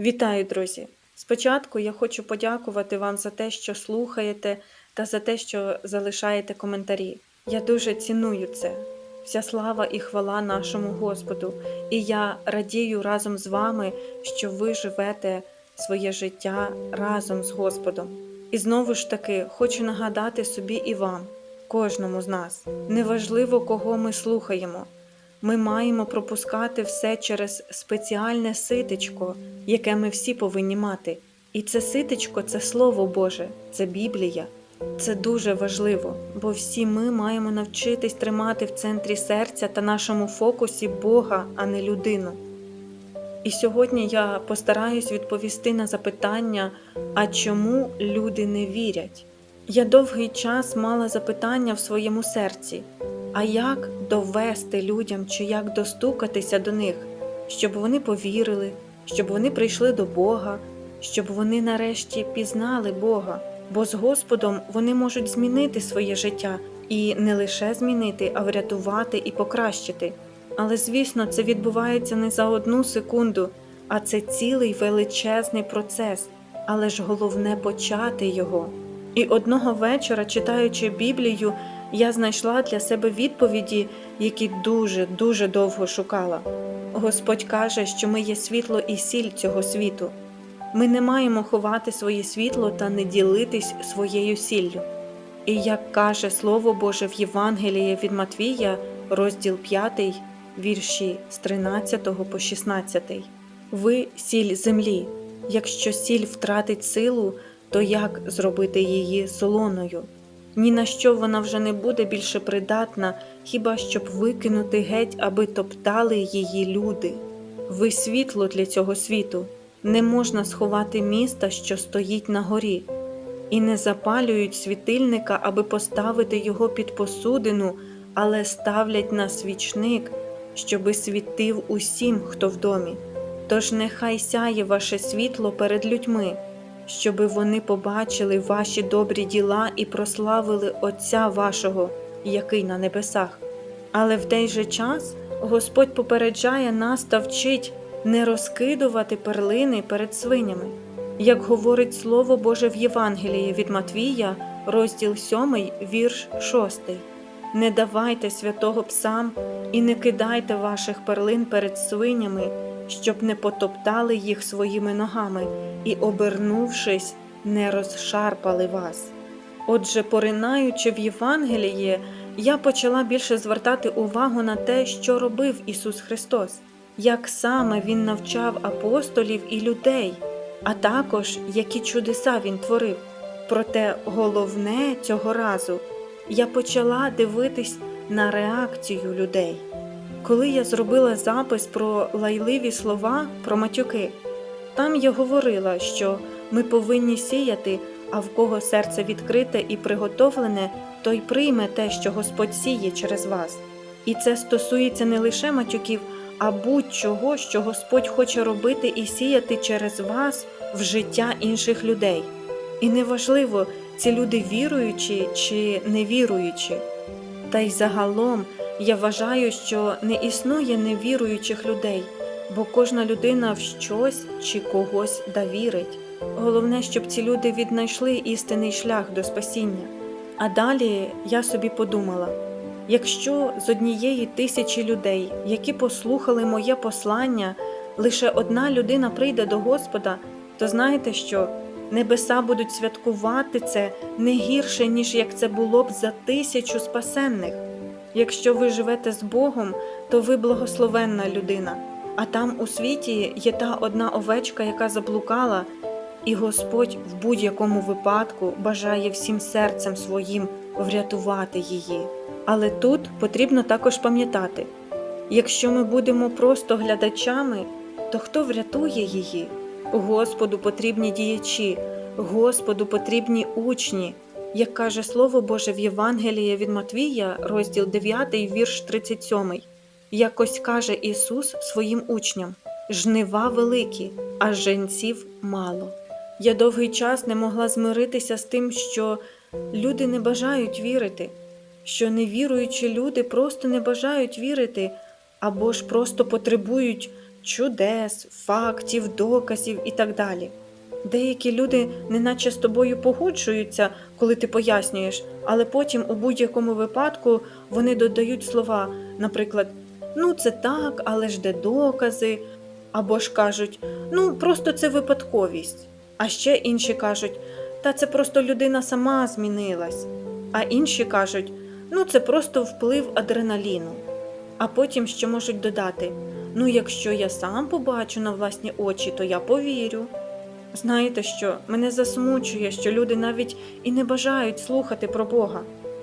Вітаю, друзі! Спочатку я хочу подякувати вам за те, що слухаєте та за те, що залишаєте коментарі. Я дуже ціную це. Вся слава і хвала нашому Господу. І я радію разом з вами, що ви живете своє життя разом з Господом. І знову ж таки хочу нагадати собі і вам, кожному з нас, неважливо, кого ми слухаємо. Ми маємо пропускати все через спеціальне ситечко, яке ми всі повинні мати. І це ситечко це Слово Боже, це Біблія. Це дуже важливо, бо всі ми маємо навчитись тримати в центрі серця та нашому фокусі Бога, а не людину. І сьогодні я постараюсь відповісти на запитання, а чому люди не вірять? Я довгий час мала запитання в своєму серці, а як довести людям чи як достукатися до них, щоб вони повірили, щоб вони прийшли до Бога, щоб вони нарешті пізнали Бога, бо з Господом вони можуть змінити своє життя і не лише змінити, а врятувати і покращити. Але, звісно, це відбувається не за одну секунду, а це цілий величезний процес, але ж головне почати його. І одного вечора, читаючи Біблію, я знайшла для себе відповіді, які дуже дуже довго шукала. Господь каже, що ми є світло і сіль цього світу. Ми не маємо ховати своє світло та не ділитись своєю сіллю. І як каже Слово Боже в Євангелії від Матвія, розділ 5, вірші з 13 по 16. Ви сіль землі. Якщо сіль втратить силу, то як зробити її солоною? Ні на що вона вже не буде більше придатна, хіба щоб викинути геть, аби топтали її люди. Ви світло для цього світу. Не можна сховати міста, що стоїть на горі, і не запалюють світильника, аби поставити його під посудину, але ставлять на свічник, щоби світив усім, хто в домі. Тож нехай сяє ваше світло перед людьми, щоби вони побачили ваші добрі діла і прославили Отця вашого, який на небесах. Але в той же час Господь попереджає нас та вчить не розкидувати перлини перед свинями. Як говорить Слово Боже в Євангелії від Матвія, розділ 7, вірш 6. Не давайте святого псам і не кидайте ваших перлин перед свинями, щоб не потоптали їх своїми ногами і, обернувшись, не розшарпали вас. Отже, поринаючи в Євангеліє, я почала більше звертати увагу на те, що робив Ісус Христос, як саме Він навчав апостолів і людей, а також які чудеса Він творив. Проте головне цього разу я почала дивитись на реакцію людей. Коли я зробила запис про лайливі слова про матюки, там я говорила, що ми повинні сіяти, а в кого серце відкрите і приготовлене, той прийме те, що Господь сіє через вас. І це стосується не лише матюків, а будь-чого, що Господь хоче робити і сіяти через вас в життя інших людей. І неважливо, ці люди віруючі чи невіруючі. Та й загалом я вважаю, що не існує невіруючих людей, бо кожна людина в щось чи когось да вірить. Головне, щоб ці люди віднайшли істинний шлях до спасіння. А далі я собі подумала: якщо з однієї тисячі людей, які послухали моє послання, лише одна людина прийде до Господа, то знаєте що? Небеса будуть святкувати це не гірше, ніж як це було б за тисячу спасенних. Якщо ви живете з Богом, то ви благословенна людина, а там у світі є та одна овечка, яка заблукала, і Господь в будь-якому випадку бажає всім серцем своїм врятувати її. Але тут потрібно також пам'ятати: якщо ми будемо просто глядачами, то хто врятує її? Господу потрібні діячі, Господу потрібні учні. Як каже Слово Боже в Євангелії від Матвія, розділ 9, вірш 37. Якось каже Ісус своїм учням: жнива великі, а женців мало. Я довгий час не могла змиритися з тим, що люди не бажають вірити, що невіруючі люди просто не бажають вірити або ж просто потребують чудес, фактів, доказів і так далі. Деякі люди неначе з тобою погоджуються, коли ти пояснюєш, але потім у будь-якому випадку вони додають слова, наприклад, ну це так, але ж де докази, або ж кажуть, ну просто це випадковість. А ще інші кажуть, та це просто людина сама змінилась. А інші кажуть, ну це просто вплив адреналіну. А потім ще можуть додати: ну, якщо я сам побачу на власні очі, то я повірю. Знаєте що, мене засмучує, що люди навіть і не бажають слухати про Бога.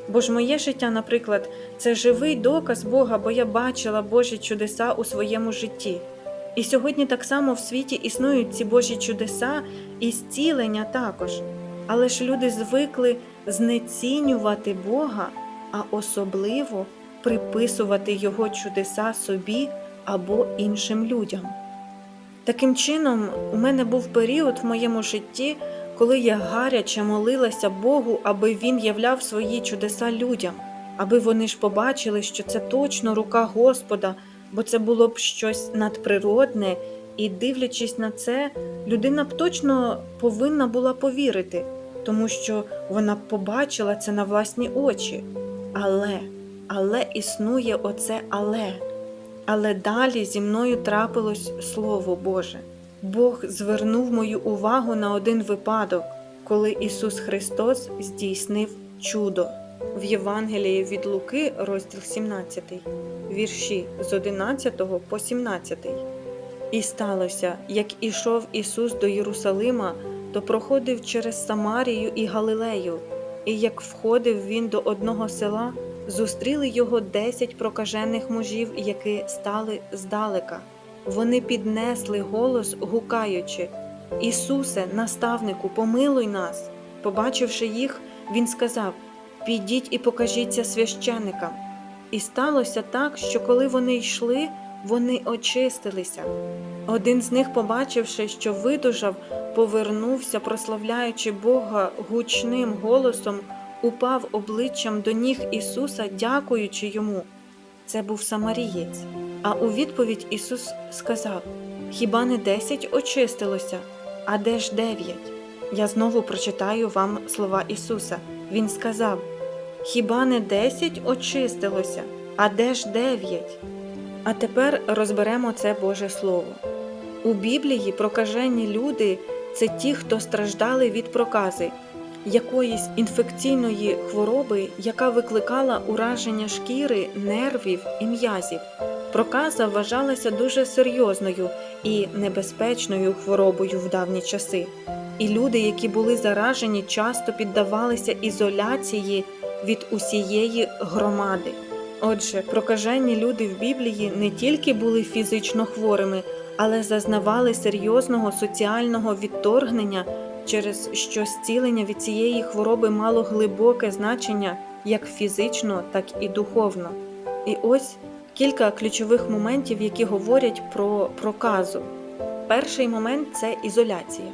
Бо ж моє життя, наприклад, це живий доказ Бога, бо я бачила Божі чудеса у своєму житті. І сьогодні так само в світі існують ці Божі чудеса і зцілення також. Але ж люди звикли знецінювати Бога, а особливо приписувати Його чудеса собі або іншим людям. Таким чином, у мене був період в моєму житті, коли я гаряче молилася Богу, аби він являв свої чудеса людям, аби вони ж побачили, що це точно рука Господа, бо це було б щось надприродне, і, дивлячись на це, людина б точно повинна була повірити, тому що вона б побачила це на власні очі. Але, але існує оце але. Але далі зі мною трапилось Слово Боже. Бог звернув мою увагу на один випадок, коли Ісус Христос здійснив чудо. В Євангелії від Луки, розділ 17, вірші з 11 по 17. І сталося, як ішов Ісус до Єрусалима, то проходив через Самарію і Галилею, і як входив він до одного села, зустріли його десять прокажених мужів, які стали здалека. Вони піднесли голос, гукаючи: Ісусе, наставнику, помилуй нас. Побачивши їх, він сказав: Підіть і покажіться священикам. І сталося так, що коли вони йшли, вони очистилися. Один з них, побачивши, що видужав, повернувся, прославляючи Бога гучним голосом, упав обличчям до ніг Ісуса, дякуючи йому. Це був Самарієць. А у відповідь Ісус сказав: Хіба не десять очистилося, а де ж дев'ять? Я знову прочитаю вам слова Ісуса. Він сказав: Хіба не десять очистилося, а де ж дев'ять? А тепер розберемо це Боже Слово. У Біблії прокажені люди це ті, хто страждали від прокази, якоїсь інфекційної хвороби, яка викликала ураження шкіри, нервів і м'язів. Проказа вважалася дуже серйозною і небезпечною хворобою в давні часи. І люди, які були заражені, часто піддавалися ізоляції від усієї громади. Отже, прокажені люди в Біблії не тільки були фізично хворими, але зазнавали серйозного соціального відторгнення, через що зцілення від цієї хвороби мало глибоке значення як фізично, так і духовно. І ось кілька ключових моментів, які говорять про проказу. Перший момент це ізоляція.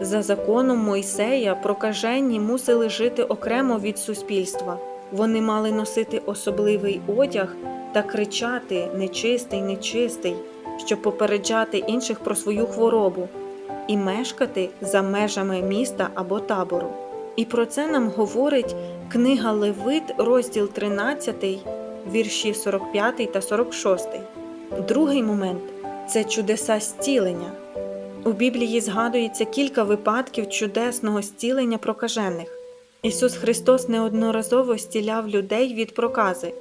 За законом Мойсея прокажені мусили жити окремо від суспільства. Вони мали носити особливий одяг та кричати нечистий, нечистий, щоб попереджати інших про свою хворобу, і мешкати за межами міста або табору. І про це нам говорить книга Левит, розділ 13, вірші 45 та 46. Другий момент це чудеса зцілення. У Біблії згадується кілька випадків чудесного зцілення прокажених. Ісус Христос неодноразово зціляв людей від прокази.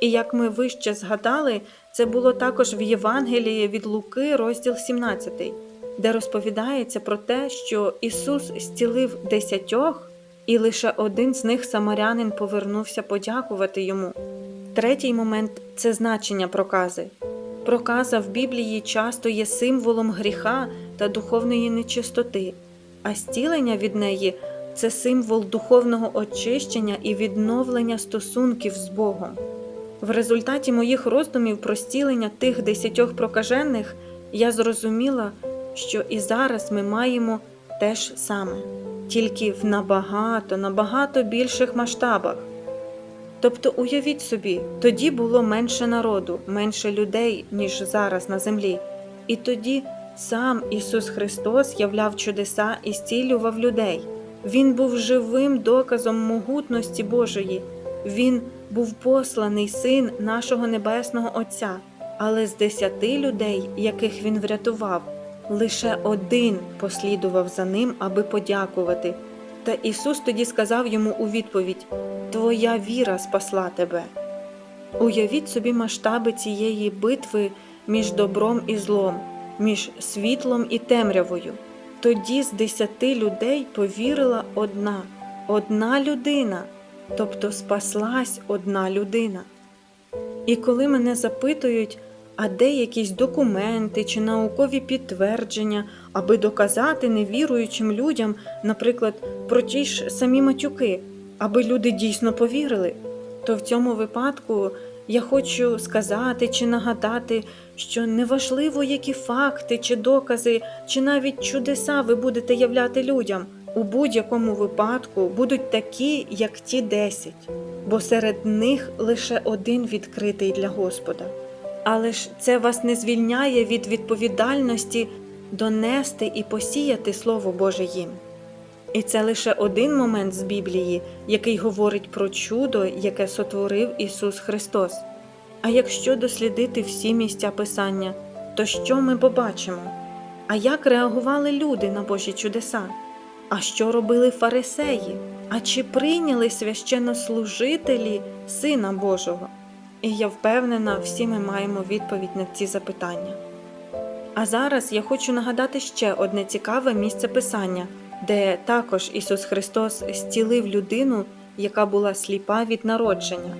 І як ми вище згадали, це було також в Євангелії від Луки, розділ 17, де розповідається про те, що Ісус зцілив десятьох, і лише один з них самарянин повернувся подякувати йому. Третій момент це значення прокази. Проказа в Біблії часто є символом гріха та духовної нечистоти, а зцілення від неї це символ духовного очищення і відновлення стосунків з Богом. В результаті моїх роздумів про зцілення тих десятьох прокажених я зрозуміла, що і зараз ми маємо те ж саме, тільки в набагато, набагато більших масштабах. Тобто, уявіть собі, тоді було менше народу, менше людей, ніж зараз на землі. І тоді сам Ісус Христос являв чудеса і зцілював людей. Він був живим доказом могутності Божої. Він був посланий син нашого Небесного Отця, але з десяти людей, яких він врятував, лише один послідував за ним, аби подякувати. Та Ісус тоді сказав йому у відповідь: Твоя віра спасла тебе. Уявіть собі масштаби цієї битви між добром і злом, між світлом і темрявою. Тоді з десяти людей повірила одна, одна людина, тобто спаслась одна людина. І коли мене запитують, а де якісь документи чи наукові підтвердження, аби доказати невіруючим людям, наприклад, про ті ж самі матюки, аби люди дійсно повірили, то в цьому випадку я хочу сказати чи нагадати, що неважливо, які факти чи докази, чи навіть чудеса ви будете являти людям. У будь-якому випадку будуть такі, як ті десять, бо серед них лише один відкритий для Господа. Але ж це вас не звільняє від відповідальності донести і посіяти Слово Боже їм. І це лише один момент з Біблії, який говорить про чудо, яке сотворив Ісус Христос. А якщо дослідити всі місця Писання, то що ми побачимо? А як реагували люди на Божі чудеса? А що робили фарисеї? А чи прийняли священнослужителі Сина Божого? І я впевнена, всі ми маємо відповідь на ці запитання. А зараз я хочу нагадати ще одне цікаве місце Писання, де також Ісус Христос зцілив людину, яка була сліпа від народження.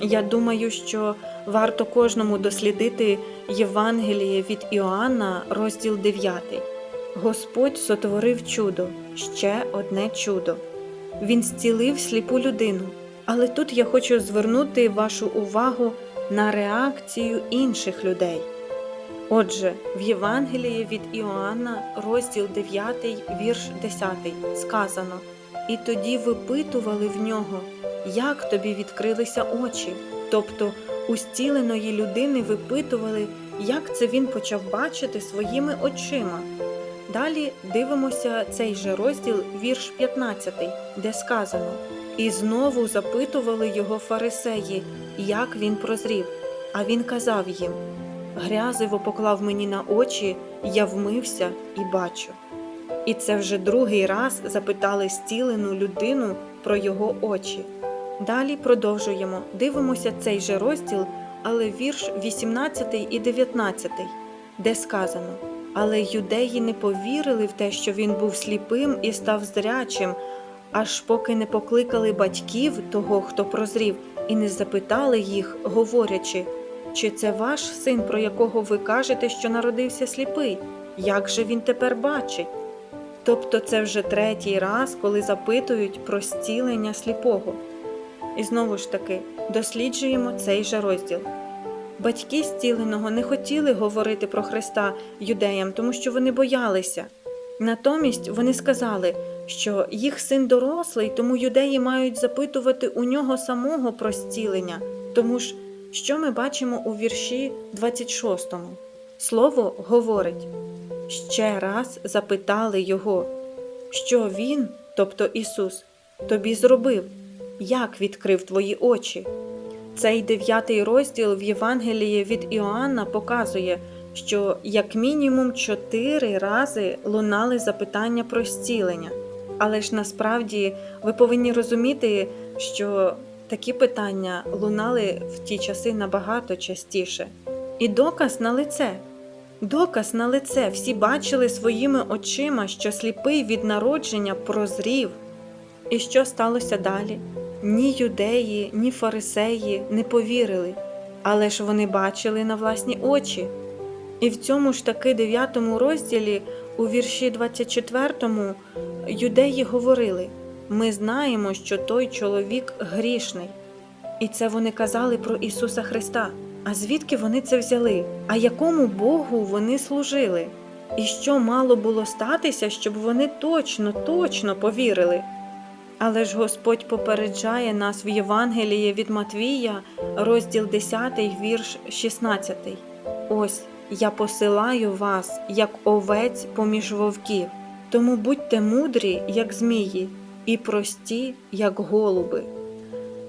Я думаю, що варто кожному дослідити Євангеліє від Іоанна, розділ 9. Господь сотворив чудо, ще одне чудо. Він зцілив сліпу людину. Але тут я хочу звернути вашу увагу на реакцію інших людей. Отже, в Євангелії від Іоанна, розділ 9, вірш 10, сказано: І тоді випитували в нього, як тобі відкрилися очі. Тобто у зціленої людини випитували, як це він почав бачити своїми очима. Далі дивимося цей же розділ, вірш 15, де сказано: І знову запитували його фарисеї, як він прозрів. А він казав їм: Грязиво поклав мені на очі, я вмився і бачу. І це вже другий раз запитали зцілену людину про його очі. Далі продовжуємо, дивимося цей же розділ, але вірш 18 і 19, де сказано: Але юдеї не повірили в те, що він був сліпим і став зрячим, аж поки не покликали батьків того, хто прозрів, і не запитали їх, говорячи, чи це ваш син, про якого ви кажете, що народився сліпий? Як же він тепер бачить? Тобто це вже третій раз, коли запитують про зцілення сліпого. І знову ж таки досліджуємо цей же розділ. Батьки зціленого не хотіли говорити про Христа юдеям, тому що вони боялися. Натомість вони сказали, що їх син дорослий, тому юдеї мають запитувати у нього самого про зцілення. Тому ж, що ми бачимо у вірші 26? Слово говорить: ще раз запитали його, що він, тобто Ісус, тобі зробив, як відкрив твої очі. Цей дев'ятий розділ в Євангелії від Іоанна показує, що як мінімум чотири рази лунали запитання про зцілення. Але ж насправді ви повинні розуміти, що такі питання лунали в ті часи набагато частіше. І доказ на лице. Доказ на лице. Всі бачили своїми очима, що сліпий від народження прозрів. І що сталося далі? Ні юдеї, ні фарисеї не повірили, але ж вони бачили на власні очі. І в цьому ж таки дев'ятому розділі, у вірші 24, юдеї говорили: Ми знаємо, що той чоловік грішний. І це вони казали про Ісуса Христа. А звідки вони це взяли? А якому Богу вони служили? І що мало було статися, щоб вони точно, точно повірили? Але ж Господь попереджає нас в Євангелії від Матвія, розділ 10, вірш 16. Ось я посилаю вас, як овець поміж вовків. Тому будьте мудрі, як змії, і прості, як голуби.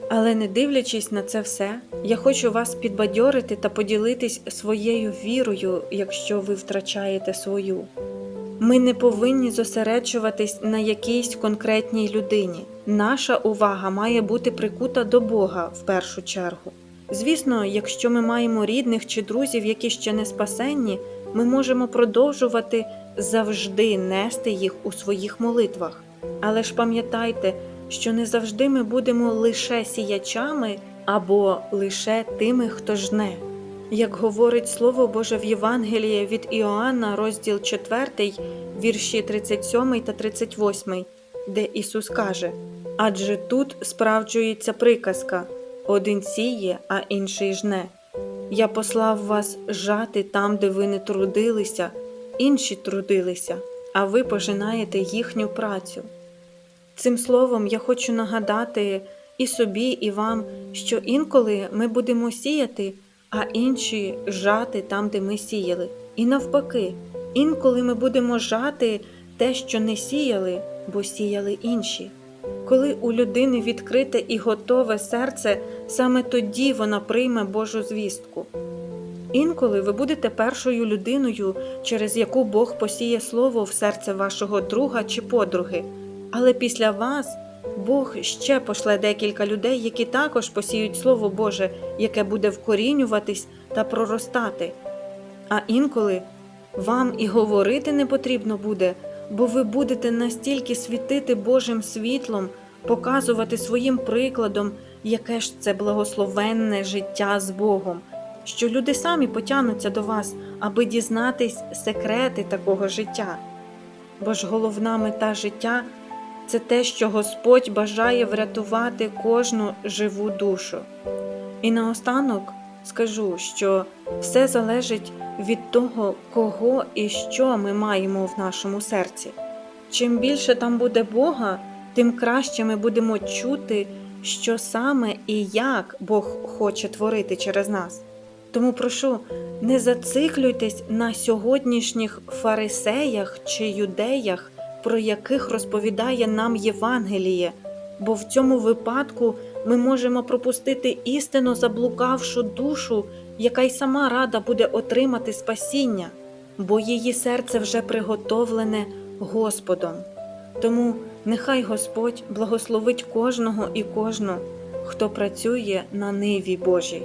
Але не дивлячись на це все, я хочу вас підбадьорити та поділитись своєю вірою, якщо ви втрачаєте свою. Ми не повинні зосереджуватись на якійсь конкретній людині. Наша увага має бути прикута до Бога в першу чергу. Звісно, якщо ми маємо рідних чи друзів, які ще не спасенні, ми можемо продовжувати завжди нести їх у своїх молитвах. Але ж пам'ятайте, що не завжди ми будемо лише сіячами або лише тими, хто жне. Як говорить Слово Боже в Євангелії від Іоанна, розділ 4, вірші 37 та 38, де Ісус каже: Адже тут справджується приказка один сіє, а інший жне. Я послав вас жати там, де ви не трудилися, інші трудилися, а ви пожинаєте їхню працю. Цим словом я хочу нагадати і собі, і вам, що інколи ми будемо сіяти, а інші жати там, де ми сіяли. І навпаки, інколи ми будемо жати те, що не сіяли, бо сіяли інші. Коли у людини відкрите і готове серце, саме тоді вона прийме Божу звістку. Інколи ви будете першою людиною, через яку Бог посіє слово в серце вашого друга чи подруги, але після вас Бог ще пошле декілька людей, які також посіють Слово Боже, яке буде вкорінюватись та проростати. А інколи вам і говорити не потрібно буде, бо ви будете настільки світити Божим світлом, показувати своїм прикладом, яке ж це благословенне життя з Богом, що люди самі потягнуться до вас, аби дізнатись секрети такого життя. Бо ж головна мета життя це те, що Господь бажає врятувати кожну живу душу. І наостанок скажу, що все залежить від того, кого і що ми маємо в нашому серці. Чим більше там буде Бога, тим краще ми будемо чути, що саме і як Бог хоче творити через нас. Тому прошу, не зациклюйтесь на сьогоднішніх фарисеях чи юдеях, про яких розповідає нам Євангеліє, бо в цьому випадку ми можемо пропустити істинно заблукавшу душу, яка й сама рада буде отримати спасіння, бо її серце вже приготовлене Господом. Тому нехай Господь благословить кожного і кожну, хто працює на ниві Божій.